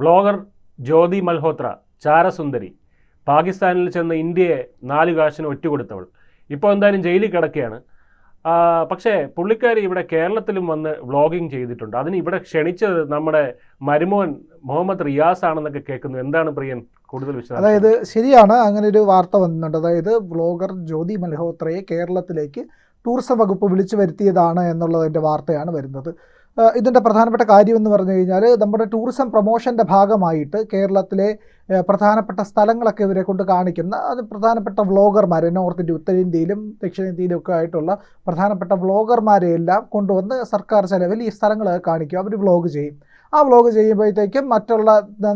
Vlogger ജ്യോതി മൽഹോത്ര ചാരസുന്ദരി. പാകിസ്ഥാനിൽ ചെന്ന് ഇന്ത്യയെ നാല് കാശിന് ഒറ്റുകൊടുത്തവൾ. ഇപ്പോൾ എന്തായാലും ജയിലിൽ കിടക്കുകയാണ്. പക്ഷേ പുള്ളിക്കാരി ഇവിടെ കേരളത്തിലും വന്ന് വ്ളോഗിങ് ചെയ്തിട്ടുണ്ട്. അതിന് ഇവിടെ ക്ഷണിച്ചത് നമ്മുടെ മരുമോൻ മുഹമ്മദ് റിയാസ് ആണെന്നൊക്കെ കേൾക്കുന്നു. എന്താണ് പ്രിയൻ കൂടുതൽ വിശദം അതായത് ശരിയാണ് അങ്ങനെ ഒരു വാർത്ത വന്നിട്ടുണ്ട്. അതായത് വ്ളോഗർ ജ്യോതി മൽഹോത്രയെ കേരളത്തിലേക്ക് ടൂറിസം വകുപ്പ് വിളിച്ചു വരുത്തിയതാണ് എന്നുള്ളതിന്റെ വാർത്തയാണ് വരുന്നത്. ഇതിന്റെ പ്രധാനപ്പെട്ട കാര്യം എന്ന് പറഞ്ഞു കഴിഞ്ഞാൽ നമ്മുടെ ടൂറിസം പ്രൊമോഷന്റെ ഭാഗമായിട്ട് കേരളത്തിലെ പ്രധാനപ്പെട്ട സ്ഥലങ്ങളൊക്കെ ഇവരെ കൊണ്ട് കാണിക്കുന്ന അത് പ്രധാനപ്പെട്ട വ്ളോഗർമാർ നോർത്ത് ഉത്തരേന്ത്യയിലും ദക്ഷിണേന്ത്യയിലും ഒക്കെ ആയിട്ടുള്ള പ്രധാനപ്പെട്ട വ്ളോഗർമാരെ എല്ലാം കൊണ്ടുവന്ന് സർക്കാർ ചെലവിൽ ഈ സ്ഥലങ്ങളൊക്കെ കാണിക്കും. അവർ വ്ളോഗ് ചെയ്യും. ആ വ്ളോഗ് ചെയ്യുമ്പോഴത്തേക്കും മറ്റുള്ള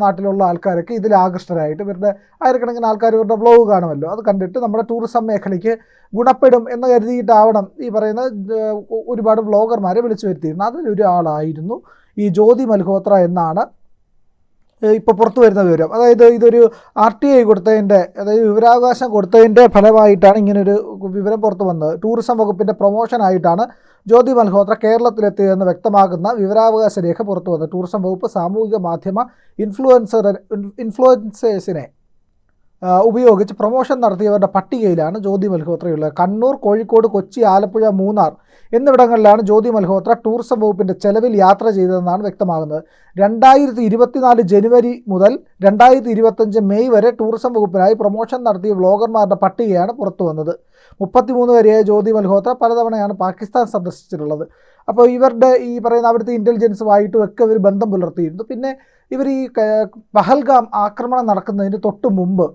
നാട്ടിലുള്ള ആൾക്കാരൊക്കെ ഇതിൽ ആകൃഷ്ടരായിട്ട് ഇവരുടെ ആയിരക്കണക്കിന് ആൾക്കാർ ഇവരുടെ വ്ളോഗ് കാണുമല്ലോ. അത് കണ്ടിട്ട് നമ്മുടെ ടൂറിസം മേഖലയ്ക്ക് ഗുണപ്പെടും എന്ന് കരുതിയിട്ടാവണം ഈ പറയുന്ന ഒരുപാട് വ്ളോഗർമാരെ വിളിച്ചു വരുത്തിയിരുന്നത്. അതിലൊരാളായിരുന്നു ഈ ജ്യോതി മൽഹോത്ര എന്നാണ് ഇപ്പോൾ പുറത്തു വരുന്ന വിവരം. അതായത് ഇതൊരു ആർ ടി ഐ കൊടുത്തതിന്റെ അതായത് വിവരാവകാശം കൊടുത്തതിന്റെ ഫലമായിട്ടാണ് ഇങ്ങനൊരു വിവരം പുറത്തു വന്നത്. ടൂറിസം വകുപ്പിന്റെ പ്രൊമോഷനായിട്ടാണ് ജ്യോതി മൽഹോത്ര കേരളത്തിലെത്തിയതെന്ന് വ്യക്തമാക്കുന്ന വിവരാവകാശ രേഖ പുറത്തു വന്നത്. ടൂറിസം വകുപ്പ് സാമൂഹിക മാധ്യമ ഇൻഫ്ലുവൻസർ ഇൻഫ്ലുവൻസേഴ്സിനെ ഉപയോഗിച്ച് പ്രൊമോഷൻ നടത്തിയവരുടെ പട്ടികയിലാണ് ജ്യോതി മൽഹോത്രയുള്ളത്. കണ്ണൂർ കോഴിക്കോട് കൊച്ചി ആലപ്പുഴ മൂന്നാർ എന്നിവിടങ്ങളിലാണ് ജ്യോതി മൽഹോത്ര ടൂറിസം വകുപ്പിന്റെ ചെലവിൽ യാത്ര ചെയ്തതെന്നാണ് വ്യക്തമാകുന്നത്. രണ്ടായിരത്തി ഇരുപത്തിനാല് ജനുവരി മുതൽ രണ്ടായിരത്തി ഇരുപത്തഞ്ച് മെയ് വരെ ടൂറിസം വകുപ്പിനായി പ്രൊമോഷൻ നടത്തിയ വ്ളോഗർമാരുടെ പട്ടികയാണ് പുറത്തു വന്നത് മുപ്പത്തിമൂന്ന് വരെയായ ജ്യോതി മൽഹോത്ര പലതവണയാണ് പാകിസ്ഥാൻ സന്ദർശിച്ചിട്ടുള്ളത്. അപ്പോൾ ഇവരുടെ ഈ പറയുന്ന അവിടുത്തെ ഇന്റലിജൻസുമായിട്ടും ഒക്കെ ഒരു ബന്ധം പുലർത്തിയിരുന്നു. പിന്നെ ഇവർ ഈ പഹൽഗാം ആക്രമണം നടക്കുന്നതിന് തൊട്ട് മുമ്പ്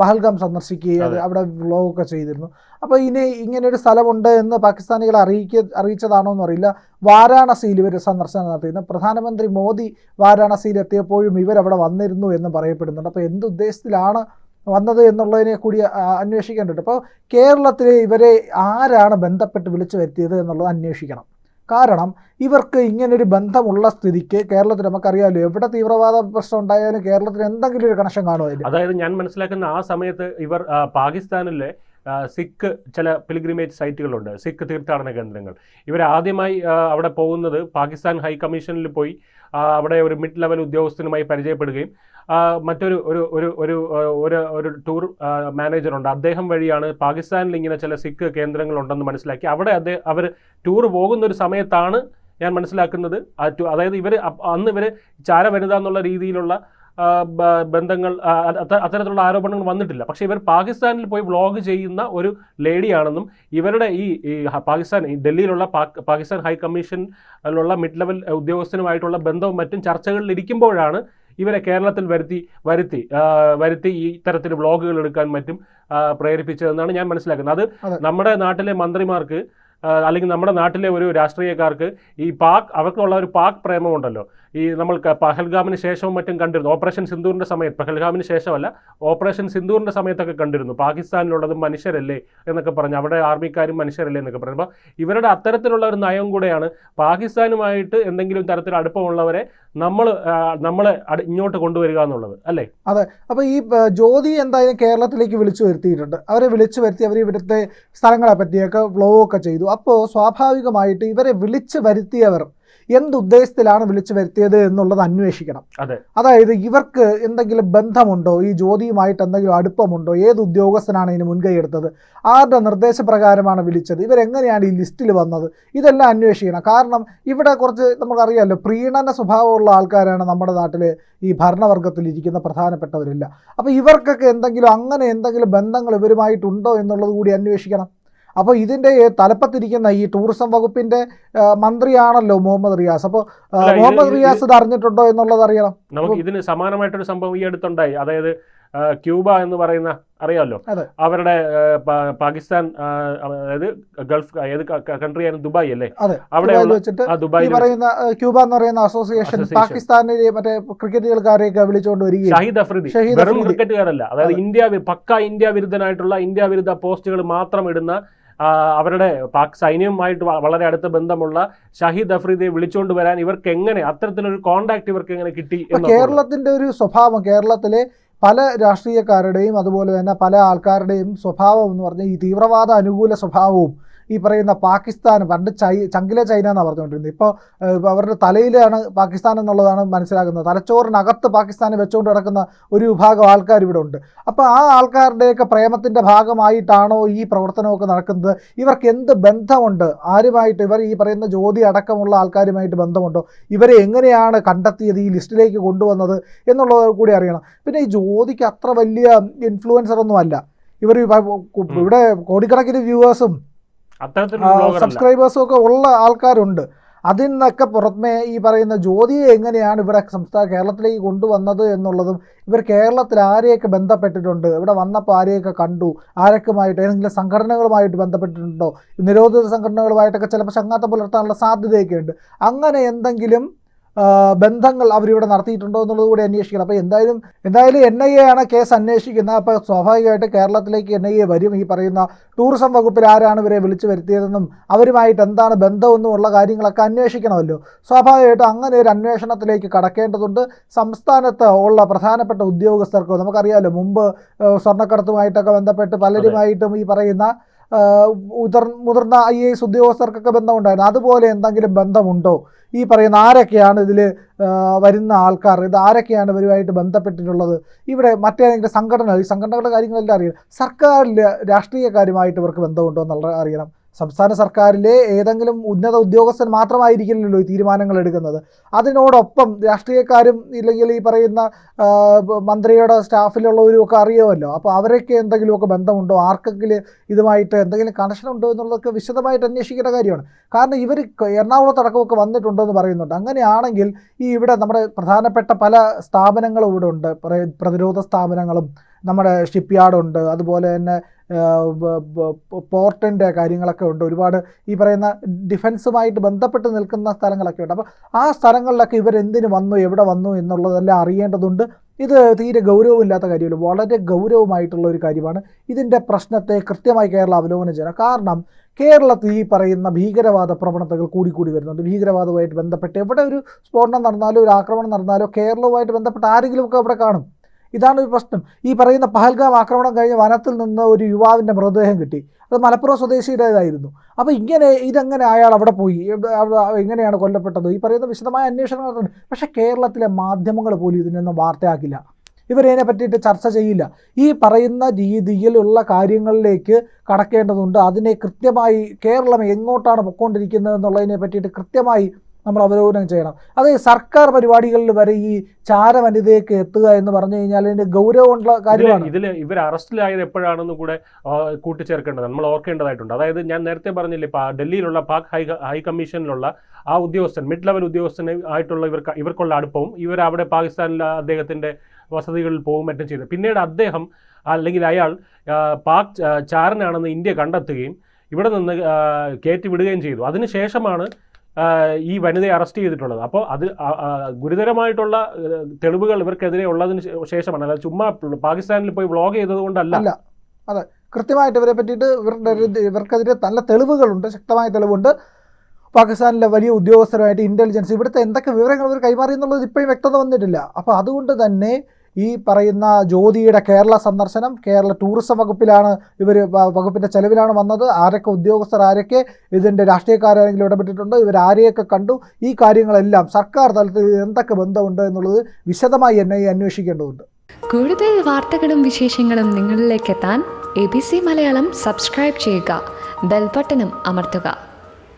പഹൽഗാം സന്ദർശിക്കുകയും. അവിടെ വ്ളോഗൊക്കെ ചെയ്തിരുന്നു. അപ്പോൾ ഇനി ഇങ്ങനെ ഒരു സ്ഥലമുണ്ട് എന്ന് പാകിസ്ഥാനികളെ അറിയിക്ക അറിയിച്ചതാണോ എന്നറിയില്ല. വാരാണസിയിൽ ഇവർ സന്ദർശനം നടത്തിയിരുന്നു. പ്രധാനമന്ത്രി മോദി വാരാണസിയിൽ എത്തിയപ്പോഴും ഇവരവിടെ വന്നിരുന്നു എന്ന് പറയപ്പെടുന്നുണ്ട്. അപ്പോൾ എന്ത് ഉദ്ദേശത്തിലാണ് വന്നത് എന്നുള്ളതിനെ കൂടി അന്വേഷിക്കേണ്ടത് അപ്പോൾ കേരളത്തിൽ ഇവരെ ആരാണ് ബന്ധപ്പെട്ട് വിളിച്ചു വരുത്തിയത് എന്നുള്ളത് അന്വേഷിക്കണം. കാരണം ഇവർക്ക് ഇങ്ങനൊരു ബന്ധമുള്ള സ്ഥിതിക്ക് കേരളത്തിൽ നമുക്കറിയാമല്ലോ എവിടെ തീവ്രവാദ പ്രശ്നം ഉണ്ടായാലും കേരളത്തിന് എന്തെങ്കിലും ഒരു കണക്ഷൻ കാണുമായിരുന്നു അതായത് ഞാൻ മനസ്സിലാക്കുന്ന ആ സമയത്ത് ഇവർ പാകിസ്ഥാനിലെ സിഖ് ചില പിലിഗ്രിമേജ് സൈറ്റുകളുണ്ട് സിഖ് തീർത്ഥാടന കേന്ദ്രങ്ങൾ. ഇവർ ആദ്യമായി അവിടെ പോകുന്നത് പാകിസ്ഥാൻ ഹൈക്കമ്മീഷനിൽ പോയി അവിടെ ഒരു മിഡ് ലെവൽ ഉദ്യോഗസ്ഥനുമായി പരിചയപ്പെടുകയും മറ്റൊരു ഒരു ഒരു ഒരു ഒരു ഒരു ടൂർ മാനേജറുണ്ട് അദ്ദേഹം വഴിയാണ് പാകിസ്ഥാനിൽ ഇങ്ങനെ ചില സിഖ് കേന്ദ്രങ്ങളുണ്ടെന്ന് മനസ്സിലാക്കി. അവിടെ അദ്ദേഹം അവർ ടൂർ പോകുന്ന ഒരു സമയത്താണ് ഞാൻ മനസ്സിലാക്കുന്നത്. അതായത് ഇവർ അന്ന് ഇവർ ചാര വനിത എന്നുള്ള രീതിയിലുള്ള ബന്ധങ്ങൾ അത്തരത്തിലുള്ള ആരോപണങ്ങൾ വന്നിട്ടില്ല. പക്ഷേ ഇവർ പാകിസ്ഥാനിൽ പോയി വ്ളോഗ് ചെയ്യുന്ന ഒരു ലേഡിയാണെന്നും ഇവരുടെ ഈ പാകിസ്ഥാൻ ഈ ഡൽഹിയിലുള്ള പാകിസ്ഥാൻ ഹൈ കമ്മീഷനിലുള്ള മിഡ് ലെവൽ ഉദ്യോഗസ്ഥനുമായിട്ടുള്ള ബന്ധവും മറ്റും ചർച്ചകളിൽ ഇരിക്കുമ്പോഴാണ് ഇവരെ കേരളത്തിൽ വരുത്തി വരുത്തി വരുത്തി ഈ തരത്തിൽ വ്ളോഗുകൾ എടുക്കാൻ മറ്റും പ്രേരിപ്പിച്ചതെന്നാണ് ഞാൻ മനസ്സിലാക്കുന്നത്. അത് നമ്മുടെ നാട്ടിലെ മന്ത്രിമാർക്ക് അല്ലെങ്കിൽ നമ്മുടെ നാട്ടിലെ ഒരു രാഷ്ട്രീയക്കാർക്ക് ഈ പാക് അവർക്കുള്ള ഒരു പാക് പ്രേമമുണ്ടല്ലോ. ഈ നമ്മൾ പഹൽഗാമിന് ശേഷവും മറ്റും കണ്ടിരുന്നു. ഓപ്പറേഷൻ സിന്ദൂറിന്റെ സമയത്ത് പഹൽഗാമിന് ശേഷമല്ല ഓപ്പറേഷൻ സിന്ദൂറിന്റെ സമയത്തൊക്കെ കണ്ടിരുന്നു. പാകിസ്ഥാനിലുള്ളതും മനുഷ്യരല്ലേ എന്നൊക്കെ പറഞ്ഞു അവിടെ ആർമിക്കാരും മനുഷ്യരല്ലേ എന്നൊക്കെ പറഞ്ഞു. അപ്പോൾ ഇവരുടെ അത്തരത്തിലുള്ള ഒരു നയം കൂടെയാണ് പാകിസ്ഥാനുമായിട്ട് എന്തെങ്കിലും തരത്തിൽ അടുപ്പമുള്ളവരെ നമ്മൾ നമ്മളെ ഇങ്ങോട്ട് കൊണ്ടുവരിക എന്നുള്ളത്. അല്ലേ? അതെ. അപ്പോൾ ഈ ജ്യോതി എന്തായാലും കേരളത്തിലേക്ക് വിളിച്ചു വരുത്തിയിട്ടുണ്ട്. അവരെ വിളിച്ചു വരുത്തി അവർ ഇവിടുത്തെ സ്ഥലങ്ങളെ പറ്റിയൊക്കെ വ്ലോഗൊക്കെ ചെയ്തു. അപ്പോൾ സ്വാഭാവികമായിട്ട് ഇവരെ വിളിച്ചു വരുത്തിയവർ എന്തുദ്ദേശത്തിലാണ് വിളിച്ചു വരുത്തിയത് എന്നുള്ളത് അന്വേഷിക്കണം. അതായത് ഇവർക്ക് എന്തെങ്കിലും ബന്ധമുണ്ടോ? ഈ ജ്യോതിയുമായിട്ട് എന്തെങ്കിലും അടുപ്പമുണ്ടോ? ഏത് ഉദ്യോഗസ്ഥനാണ് ഇതിന് മുൻകൈ എടുത്തത്? ആരുടെ നിർദ്ദേശപ്രകാരമാണ് വിളിച്ചത്? ഇവരെങ്ങനെയാണ് ഈ ലിസ്റ്റിൽ വന്നത്? ഇതെല്ലാം അന്വേഷിക്കണം. കാരണം ഇവിടെ കുറച്ച് നമുക്കറിയാമല്ലോ പ്രീണന സ്വഭാവമുള്ള ആൾക്കാരാണ് നമ്മുടെ നാട്ടിൽ ഈ ഭരണവർഗത്തിൽ ഇരിക്കുന്ന പ്രധാനപ്പെട്ടവരില്ല. അപ്പോൾ ഇവർക്കൊക്കെ എന്തെങ്കിലും അങ്ങനെ എന്തെങ്കിലും ബന്ധങ്ങൾ ഇവരുമായിട്ടുണ്ടോ എന്നുള്ളത് കൂടി അന്വേഷിക്കണം. അപ്പോൾ ഇതിന്റെ തലപ്പത്തിരിക്കുന്ന ഈ ടൂറിസം വകുപ്പിന്റെ മന്ത്രിയാണല്ലോ മുഹമ്മദ് റിയാസ്. അപ്പോൾ മുഹമ്മദ് റിയാസ് ഇത് അറിഞ്ഞിട്ടുണ്ടോ എന്നുള്ളത് അറിയണം. നമുക്ക് ഇതിന് സമാനമായിട്ടൊരു സംഭവം ഈ അടുത്തുണ്ടായി. അതായത് ക്യൂബ എന്ന് പറയുന്ന അറിയാമല്ലോ അവരുടെ പാകിസ്ഥാൻ അതായത് ഗൾഫ് ഏത് കൺട്രി ആയിരുന്നു ദുബായ് അല്ലേ? അവിടെ വെച്ചിട്ട് ഈ പറയുന്ന ക്യൂബ എന്ന് പറയുന്ന അസോസിയേഷൻ. പാകിസ്ഥാനിലെ മറ്റേ ക്രിക്കറ്റ് കളിക്കാരെയൊക്കെ വിളിച്ചുകൊണ്ട് വരികയും ഷഹീദ് അഫ്രീദി. വെറും. ക്രിക്കറ്റുകാരല്ല. അതായത് അതെ. ഇന്ത്യ പക്ക ഇന്ത്യ വിരുദ്ധനായിട്ടുള്ള ഇന്ത്യ വിരുദ്ധ പോസ്റ്റുകൾ മാത്രം ഇടുന്ന അവരുടെ പാക് സൈന്യവുമായിട്ട് വളരെ അടുത്ത ബന്ധമുള്ള ഷഹീദ് അഫ്രീദിയെ വിളിച്ചുകൊണ്ട് വരാൻ ഇവർക്ക് എങ്ങനെ അത്തരത്തിലൊരു കോണ്ടാക്ട് ഇവർക്ക് എങ്ങനെ കിട്ടി കേരളത്തിന്റെ ഒരു സ്വഭാവം കേരളത്തിലെ പല രാഷ്ട്രീയക്കാരുടെയും അതുപോലെ തന്നെ പല ആൾക്കാരുടെയും സ്വഭാവം എന്ന് പറഞ്ഞാൽ ഈ തീവ്രവാദ അനുകൂല സ്വഭാവവും ഈ പറയുന്ന പാകിസ്ഥാൻ പണ്ട് ചൈ ചങ്കിലെ ചൈന എന്നാണ് പറഞ്ഞുകൊണ്ടിരുന്നത്. ഇപ്പോൾ അവരുടെ തലയിലാണ് പാകിസ്ഥാൻ എന്നുള്ളതാണ് മനസ്സിലാക്കുന്നത് തലച്ചോറിനകത്ത് പാകിസ്ഥാനെ വെച്ചുകൊണ്ട് കിടക്കുന്ന ഒരു വിഭാഗം ആൾക്കാർ ഇവിടെ ഉണ്ട്. അപ്പോൾ ആ ആൾക്കാരുടെയൊക്കെ പ്രേമത്തിന്റെ ഭാഗമായിട്ടാണോ ഈ പ്രവർത്തനമൊക്കെ നടക്കുന്നത്? ഇവർക്ക് എന്ത് ബന്ധമുണ്ട്? ആരുമായിട്ട് ഇവർ ഈ പറയുന്ന ജ്യോതി അടക്കമുള്ള ആൾക്കാരുമായിട്ട് ബന്ധമുണ്ടോ? ഇവരെ എങ്ങനെയാണ് കണ്ടെത്തിയത്? ഈ ലിസ്റ്റിലേക്ക് കൊണ്ടുവന്നത് എന്നുള്ളത് കൂടി അറിയണം. പിന്നെ ഈ ജ്യോതിക്ക് അത്ര വലിയ ഇൻഫ്ലുവൻസർ ഒന്നുമല്ല ഇവർ ഇവിടെ കോടിക്കണക്കിന് വ്യൂവേഴ്സും സബ്സ്ക്രൈബേഴ്സും ഒക്കെ ഉള്ള ആൾക്കാരുണ്ട്. അതിൽ നിന്നൊക്കെ പുറമെ ഈ പറയുന്ന ജ്യോതിയെ എങ്ങനെയാണ് ഇവിടെ സംസ്ഥാന കേരളത്തിലേക്ക് കൊണ്ടുവന്നത് എന്നുള്ളതും ഇവർ കേരളത്തിൽ ആരെയൊക്കെ ബന്ധപ്പെട്ടിട്ടുണ്ട് ഇവിടെ വന്നപ്പോൾ ആരെയൊക്കെ കണ്ടു ആരൊക്കെയുമായിട്ട് ഏതെങ്കിലും സംഘടനകളുമായിട്ട് ബന്ധപ്പെട്ടിട്ടുണ്ടോ? നിരോധിത സംഘടനകളുമായിട്ടൊക്കെ ചിലപ്പോൾ ചങ്ങാത്തം പുലർത്താനുള്ള സാധ്യതയൊക്കെ ഉണ്ട് അങ്ങനെ എന്തെങ്കിലും ബന്ധങ്ങൾ അവരിവിടെ നടത്തിയിട്ടുണ്ടോ എന്നുള്ളത് കൂടി അന്വേഷിക്കണം. അപ്പോൾ എന്തായാലും എന്തായാലും എൻ ഐ എ ആണ് കേസ് അന്വേഷിക്കുന്നത്. അപ്പോൾ സ്വാഭാവികമായിട്ട് കേരളത്തിലേക്ക് എൻ ഐ എ വരും. ഈ പറയുന്ന ടൂറിസം വകുപ്പിൽ ആരാണ് ഇവരെ വിളിച്ചു വരുത്തിയതെന്നും അവരുമായിട്ട് എന്താണ് ബന്ധമെന്നും ഉള്ള കാര്യങ്ങളൊക്കെ അന്വേഷിക്കണമല്ലോ. സ്വാഭാവികമായിട്ടും അങ്ങനെ ഒരു അന്വേഷണത്തിലേക്ക് കടക്കേണ്ടതുണ്ട്. സംസ്ഥാനത്ത് ഉള്ള പ്രധാനപ്പെട്ട ഉദ്യോഗസ്ഥർക്കോ നമുക്കറിയാമല്ലോ മുമ്പ് സ്വർണക്കടത്തുമായിട്ടൊക്കെ ബന്ധപ്പെട്ട് പലരുമായിട്ടും ഈ പറയുന്ന ഉതിർ മുതിർന്ന ഐ എ എസ് ഉദ്യോഗസ്ഥർക്കൊക്കെ ബന്ധമുണ്ടായിരുന്നു. അതുപോലെ എന്തെങ്കിലും ബന്ധമുണ്ടോ? ഈ പറയുന്ന ആരൊക്കെയാണ് ഇതിൽ വരുന്ന ആൾക്കാർ? ഇത് ആരൊക്കെയാണ് ഇവരുമായിട്ട് ബന്ധപ്പെട്ടിട്ടുള്ളത്? ഇവിടെ മറ്റേതെങ്കിലും സംഘടന ഈ സംഘടനകളുടെ കാര്യങ്ങളെല്ലാം അറിയണം. സർക്കാരിൽ രാഷ്ട്രീയക്കാരുമായിട്ട് ഇവർക്ക് ബന്ധമുണ്ടോ എന്നുള്ളത് അറിയണം. സംസ്ഥാന സർക്കാരിലെ ഏതെങ്കിലും ഉന്നത ഉദ്യോഗസ്ഥൻ മാത്രമായിരിക്കില്ലല്ലോ ഈ തീരുമാനങ്ങൾ എടുക്കുന്നത്. അതിനോടൊപ്പം രാഷ്ട്രീയക്കാരും ഇല്ലെങ്കിൽ ഈ പറയുന്ന മന്ത്രിയുടെ സ്റ്റാഫിലുള്ളവരും ഒക്കെ അറിയുമല്ലോ. അപ്പോൾ അവരൊക്കെ എന്തെങ്കിലുമൊക്കെ ബന്ധമുണ്ടോ? ആർക്കെങ്കിലും ഇതുമായിട്ട് എന്തെങ്കിലും കണക്ഷൻ ഉണ്ടോ എന്നുള്ളതൊക്കെ വിശദമായിട്ട് അന്വേഷിക്കേണ്ട കാര്യമാണ്. കാരണം ഇവർ എറണാകുളത്തടക്കമൊക്കെ വന്നിട്ടുണ്ടെന്ന് പറയുന്നുണ്ട്. അങ്ങനെയാണെങ്കിൽ ഈ ഇവിടെ നമ്മുടെ പ്രധാനപ്പെട്ട പല സ്ഥാപനങ്ങളും ഇവിടെ ഉണ്ട്. പ്രതിരോധ സ്ഥാപനങ്ങളും നമ്മുടെ ഷിപ്പ് യാർഡുണ്ട് അതുപോലെ തന്നെ പോർട്ടിന്റെ കാര്യങ്ങളൊക്കെ ഉണ്ട്. ഒരുപാട് ഈ പറയുന്ന ഡിഫൻസുമായിട്ട് ബന്ധപ്പെട്ട് നിൽക്കുന്ന സ്ഥലങ്ങളൊക്കെ ഉണ്ട്. അപ്പോൾ ആ സ്ഥലങ്ങളിലൊക്കെ ഇവരെന്തിനു വന്നു എവിടെ വന്നു എന്നുള്ളതെല്ലാം അറിയേണ്ടതുണ്ട്. ഇത് തീരെ ഗൗരവമില്ലാത്ത കാര്യമല്ല വളരെ ഗൗരവമായിട്ടുള്ള ഒരു കാര്യമാണ്. ഇതിന്റെ പ്രശ്നത്തെ കൃത്യമായി കേരളം അവലോകനം ചെയ്യണം. കാരണം കേരളത്തിൽ ഈ പറയുന്ന ഭീകരവാദ പ്രവണതകൾ കൂടിക്കൂടി വരുന്നുണ്ട്. ഭീകരവാദവുമായിട്ട് ബന്ധപ്പെട്ട് എവിടെ ഒരു സ്ഫോടനം നടന്നാലോ ഒരു ആക്രമണം നടന്നാലോ കേരളവുമായിട്ട് ബന്ധപ്പെട്ട് ആരെങ്കിലുമൊക്കെ അവിടെ കാണും. ഇതാണ് ഒരു പ്രശ്നം. ഈ പറയുന്ന പഹൽഗാം ആക്രമണം കഴിഞ്ഞ് വനത്തിൽ നിന്ന് ഒരു യുവാവിന്റെ മൃതദേഹം കിട്ടി. അത് മലപ്പുറം സ്വദേശിയുടേതായിരുന്നു. അപ്പോൾ ഇങ്ങനെ ഇതെങ്ങനെ അയാൾ അവിടെ പോയി? എങ്ങനെയാണ് കൊല്ലപ്പെട്ടത്? ഈ പറയുന്ന വിശദമായ അന്വേഷണം നടത്തുന്നുണ്ട് പക്ഷേ കേരളത്തിലെ മാധ്യമങ്ങൾ പോലും ഇതിനൊന്നും വാർത്തയാക്കില്ല. ഇവരതിനെ പറ്റിയിട്ട് ചർച്ച ചെയ്യില്ല. ഈ പറയുന്ന രീതിയിലുള്ള കാര്യങ്ങളിലേക്ക് കടക്കേണ്ടതുണ്ട്. അതിനെ കൃത്യമായി കേരളം എങ്ങോട്ടാണ് പൊയ്ക്കൊണ്ടിരിക്കുന്നത് എന്നുള്ളതിനെ പറ്റിയിട്ട് കൃത്യമായി നമ്മൾ അവലോകനം ചെയ്യണം. അത് സർക്കാർ പരിപാടികളിൽ വരെ ഈ ചാരവനിതയ്ക്ക് എത്തുക എന്ന് പറഞ്ഞു കഴിഞ്ഞാൽ അതിന്റെ ഗൗരവമുള്ള കാര്യമാണ്. ഇതിൽ ഇവർ അറസ്റ്റിലായത് എപ്പോഴാണെന്ന് കൂടെ കൂട്ടിച്ചേർക്കേണ്ടത് നമ്മൾ ഓർക്കേണ്ടതായിട്ടുണ്ട്. അതായത് ഞാൻ നേരത്തെ പറഞ്ഞില്ലേ ഇപ്പൊ ഡൽഹിയിലുള്ള പാക് ഹൈ ഹൈക്കമ്മീഷനിലുള്ള ആ ഉദ്യോഗസ്ഥൻ മിഡ് ലെവൽ ഉദ്യോഗസ്ഥന് ആയിട്ടുള്ള ഇവർക്ക് ഇവർക്കുള്ള അടുപ്പവും ഇവർ അവിടെ പാകിസ്ഥാനിലെ അദ്ദേഹത്തിന്റെ വസതികളിൽ പോകും മറ്റും ചെയ്തു. പിന്നീട് അദ്ദേഹം അല്ലെങ്കിൽ അയാൾ പാക് ചാരനാണെന്ന് ഇന്ത്യ കണ്ടെത്തുകയും ഇവിടെ നിന്ന് കയറ്റി വിടുകയും ചെയ്തു. അതിനുശേഷമാണ് ഈ വനിതയെ അറസ്റ്റ് ചെയ്തിട്ടുള്ളത്. അപ്പോൾ അത് ഗുരുതരമായിട്ടുള്ള തെളിവുകൾ ഇവർക്കെതിരെ ഉള്ളതിന് ശേഷമാണ്. അല്ലാതെ ചുമ്മാ പാകിസ്ഥാനിൽ പോയി വ്ളോഗ് ചെയ്തത് കൊണ്ടല്ല. അതെ. കൃത്യമായിട്ട് ഇവരെ പറ്റിയിട്ട് ഇവരുടെ ഇവർക്കെതിരെ നല്ല തെളിവുകളുണ്ട് ശക്തമായ തെളിവുണ്ട്. പാകിസ്ഥാനിലെ വലിയ ഉദ്യോഗസ്ഥരുമായിട്ട് ഇന്റലിജൻസ് ഇവിടുത്തെ എന്തൊക്കെ വിവരങ്ങൾ ഇവർ കൈമാറി എന്നുള്ളത് ഇപ്പോഴും വ്യക്തത വന്നിട്ടില്ല. അപ്പോൾ അതുകൊണ്ട് തന്നെ ഈ പറയുന്ന ജ്യോതിയുടെ കേരള സന്ദർശനം കേരള ടൂറിസം വകുപ്പിലാണ് ഇവർ വകുപ്പിന്റെ ചെലവിലാണ് വന്നത്. ആരൊക്കെ ഉദ്യോഗസ്ഥർ ആരൊക്കെ ഇതിന്റെ രാഷ്ട്രീയക്കാരെങ്കിലും ഇടപെട്ടിട്ടുണ്ട് ഇവർ ആരെയൊക്കെ കണ്ടു ഈ കാര്യങ്ങളെല്ലാം സർക്കാർ തലത്തിൽ എന്തൊക്കെ ബന്ധമുണ്ട് എന്നുള്ളത് വിശദമായി എന്നെ അന്വേഷിക്കേണ്ടതുണ്ട്. കൂടുതൽ വാർത്തകളും വിശേഷങ്ങളും നിങ്ങളിലേക്ക് എത്താൻ A B C Malayalam subscribe ചെയ്യുക ബെൽബട്ടനും അമർത്തുക.